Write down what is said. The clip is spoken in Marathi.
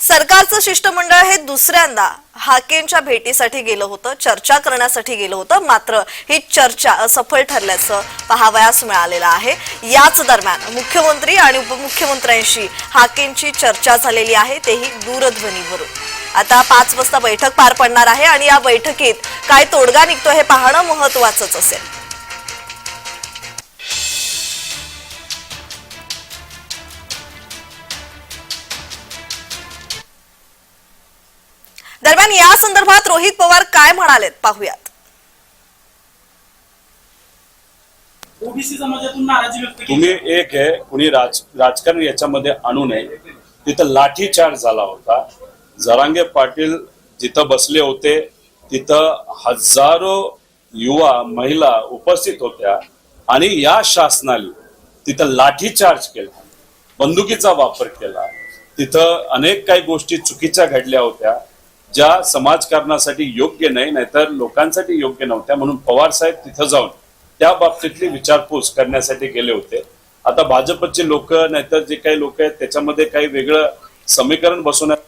सरकारचं शिष्टमंडळ हे दुसऱ्यांदा हाकेंच्या भेटीसाठी गेलं होतं चर्चा करण्यासाठी गेलं होतं. मात्र ही चर्चा असफल ठरल्याचं पाहावयास मिळालेलं आहे. याच दरम्यान मुख्यमंत्री आणि उपमुख्यमंत्र्यांशी हाकेंची चर्चा झालेली आहे. तेही दूरध्वनीवरून. आता पाच वाजता बैठक पार पडणार आहे आणि या बैठकीत काय तोडगा निघतो हे पाहणं महत्वाचंच असेल. दरम्यान या संदर्भात रोहित पवार काय म्हणालेत पाहूयात. ओबीसी समाजातून नाराजी व्यक्त केली. तुम्ही एक आहे कुणी राज राजकारण याच्यामध्ये आणू नये. तिथं लाठीचार्ज झाला होता. जरांगे पाटील जिथं बसले होते तिथं हजारो युवा महिला उपस्थित होत्या आणि या शासनाने तिथं लाठीचार्ज केला बंदुकीचा वापर केला. तिथं अनेक काही गोष्टी चुकीच्या घडल्या होत्या. ज्या समाजकारणासाठी योग्य नाही नाहीतर लोकांसाठी योग्य नव्हत्या म्हणून पवार साहेब तिथं जाऊन त्या बाबतीतली विचारपूस करण्यासाठी गेले होते. आता भाजपचे लोक नाहीतर जे काही लोक आहेत त्याच्यामध्ये काही वेगळं समीकरण बसवण्यात